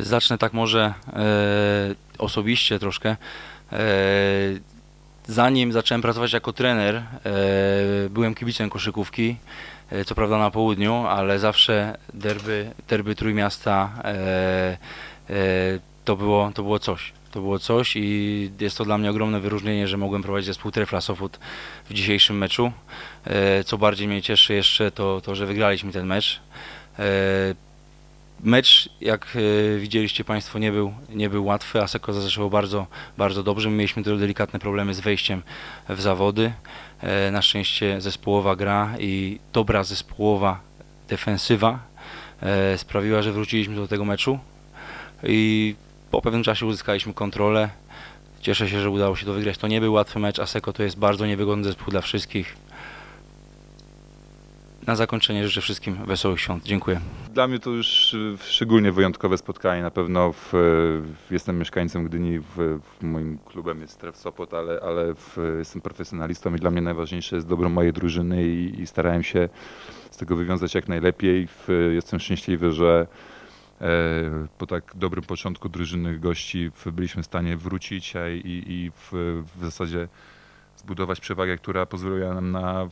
Zacznę tak może e, osobiście troszkę. E, zanim zacząłem pracować jako trener, e, byłem kibicem koszykówki, e, co prawda na południu, ale zawsze derby, derby Trójmiasta e, e, to, było, to było coś. To było coś i jest to dla mnie ogromne wyróżnienie, że mogłem prowadzić zespół Trefla Sofot w dzisiejszym meczu. E, co bardziej mnie cieszy jeszcze to, to że wygraliśmy ten mecz. E, Mecz, jak e, widzieliście Państwo, nie był, nie był łatwy. Aseko zaczęło bardzo, bardzo dobrze. My mieliśmy tylko delikatne problemy z wejściem w zawody. E, Na szczęście zespołowa gra i dobra zespołowa defensywa e, sprawiła, że wróciliśmy do tego meczu i po pewnym czasie uzyskaliśmy kontrolę. Cieszę się, że udało się to wygrać. To nie był łatwy mecz. Aseko to jest bardzo niewygodny zespół dla wszystkich. Na zakończenie życzę wszystkim wesołych świąt. Dziękuję. Dla mnie to już y, szczególnie wyjątkowe spotkanie. Na pewno w, w, jestem mieszkańcem Gdyni, w, w moim klubem jest Tref Sopot, ale, ale w, jestem profesjonalistą i dla mnie najważniejsze jest dobro mojej drużyny i, i starałem się z tego wywiązać jak najlepiej. Jestem szczęśliwy, że e, po tak dobrym początku drużyny gości byliśmy w stanie wrócić i, i w, w zasadzie zbudować przewagę, która pozwoliła nam na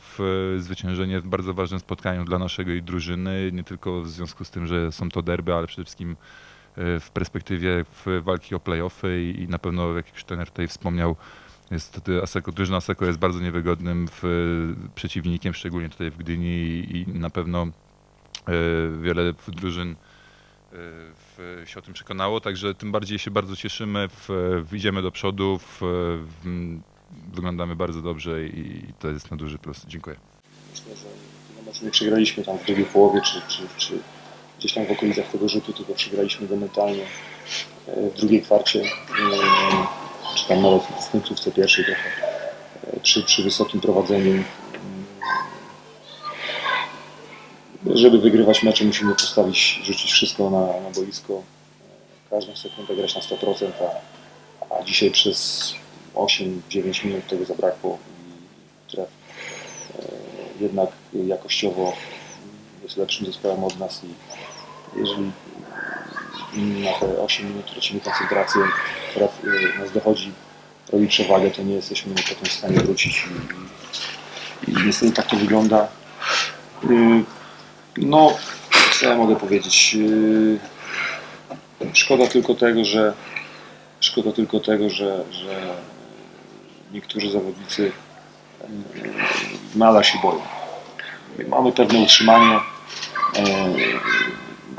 zwyciężenie w bardzo ważnym spotkaniu dla naszej drużyny, nie tylko w związku z tym, że są to derby, ale przede wszystkim e, w perspektywie walki o playoffy i, i na pewno, jak już trener tutaj wspomniał, jest Aseko, drużyna Aseko jest bardzo niewygodnym przeciwnikiem, szczególnie tutaj w Gdyni i, i na pewno e, wiele drużyn e, w, się o tym przekonało, także tym bardziej się bardzo cieszymy, w, idziemy do przodu, w, w, wyglądamy bardzo dobrze i to jest na duży plus. Dziękuję. Myślę, że meczu nie przegraliśmy tam w drugiej połowie, czy, czy, czy gdzieś tam w okolicach tego rzutu, tylko przegraliśmy go mentalnie e, w drugiej kwarcie, e, czy tam nawet w końcówce pierwszej trochę, e, przy, przy wysokim prowadzeniu. E, Żeby wygrywać mecze musimy postawić, rzucić wszystko na, na boisko, każdą sekundę grać na 100%, a, a dzisiaj przez 8-9 minut tego zabrakło tref e, jednak jakościowo jest lepszym zespołem od nas i jeżeli na te 8 minut tracimy koncentrację, która e, nas dochodzi, robi przewagę, to nie jesteśmy potem w stanie wrócić i, i, niestety tak to wygląda. Y, No, co ja mogę powiedzieć? Szkoda tylko tego, że szkoda tylko tego, że, że niektórzy zawodnicy e, nadal się boją. Mamy pewne utrzymanie. e,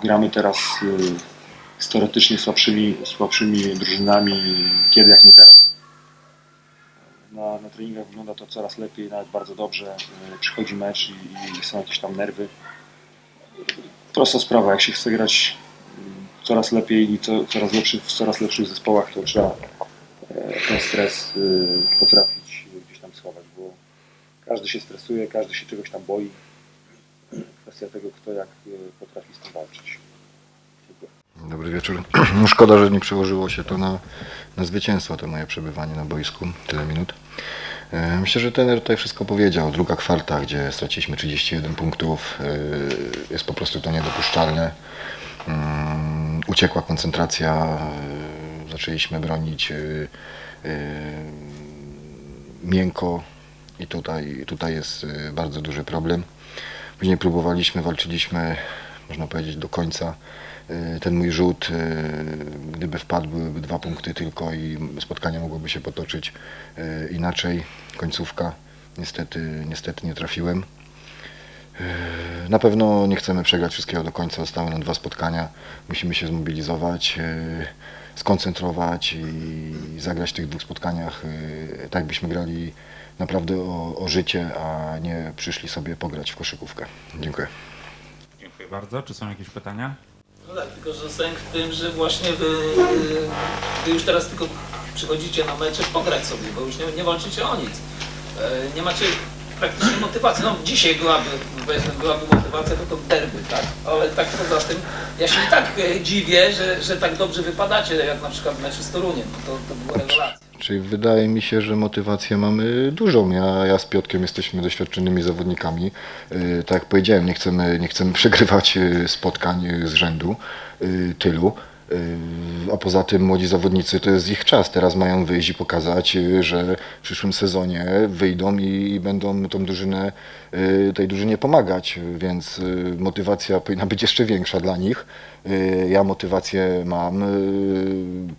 Gramy teraz e, z teoretycznie słabszymi, słabszymi drużynami, kiedy jak nie teraz. Na, na treningach wygląda to coraz lepiej, nawet bardzo dobrze. E, Przychodzi mecz i, i są jakieś tam nerwy. Prosta sprawa, jak się chce grać mm, coraz lepiej i co, coraz lepszych, w coraz lepszych zespołach, to trzeba e, ten stres y, potrafić gdzieś tam schować, bo każdy się stresuje, każdy się czegoś tam boi. Kwestia tego, kto jak y, potrafi z tym walczyć. Dziękuję. Dobry wieczór. No Szkoda, że nie przełożyło się to na, na zwycięstwo, to moje przebywanie na boisku, tyle minut. E, Myślę, że trener tutaj wszystko powiedział. Druga kwarta, gdzie straciliśmy 31 punktów, e, jest po prostu to niedopuszczalne. Mm, Uciekła koncentracja, zaczęliśmy bronić e, e, miękko i tutaj, tutaj jest e, bardzo duży problem. Później próbowaliśmy, walczyliśmy, można powiedzieć, do końca. Y, Ten mój rzut, y, gdyby wpadł, byłyby dwa punkty tylko i spotkanie mogłoby się potoczyć y, inaczej. Końcówka, niestety, niestety nie trafiłem. Y, Na pewno nie chcemy przegrać wszystkiego do końca. Zostały nam dwa spotkania. Musimy się zmobilizować, y, skoncentrować i zagrać w tych dwóch spotkaniach y, tak, byśmy grali naprawdę o, o życie, a nie przyszli sobie pograć w koszykówkę. Dziękuję. Dziękuję bardzo. Czy są jakieś pytania? No tak, tylko że sęk w tym, że właśnie wy, wy już teraz tylko przychodzicie na mecze pograć sobie, bo już nie, nie walczycie o nic. Nie macie praktycznie motywacji. No dzisiaj byłaby, powiedzmy, byłaby motywacja, to derby, tak? Ale tak poza tym, ja się i tak e, dziwię, że, że tak dobrze wypadacie, jak na przykład w meczu z Toruniem. To, to była rewelacja. Czyli wydaje mi się, że motywację mamy dużą. Ja, ja z Piotkiem jesteśmy doświadczonymi zawodnikami. Yy, tak jak powiedziałem, nie chcemy, nie chcemy przegrywać yy, spotkań z rzędu tylu. A poza tym młodzi zawodnicy to jest ich czas. Teraz mają wyjść i pokazać, yy, że w przyszłym sezonie wyjdą i będą tą drużynę, yy, tej drużynie pomagać, więc yy, motywacja powinna być jeszcze większa dla nich. Ja motywację mam,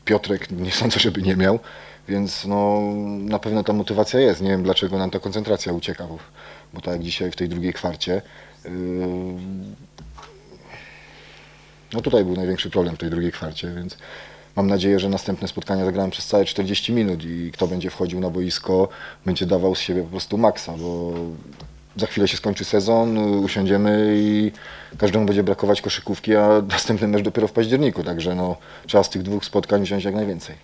Piotrek nie sądzę, żeby nie miał, więc no, na pewno ta motywacja jest. Nie wiem dlaczego nam ta koncentracja ucieka, bo, bo tak jak dzisiaj w tej drugiej kwarcie. No tutaj był największy problem w tej drugiej kwarcie, więc mam nadzieję, że następne spotkania zagrałem przez całe 40 minut i kto będzie wchodził na boisko, będzie dawał z siebie po prostu maksa, bo za chwilę się skończy sezon, usiądziemy i każdemu będzie brakować koszykówki, a następny mecz dopiero w październiku, także no, trzeba z tych dwóch spotkań wziąć jak najwięcej.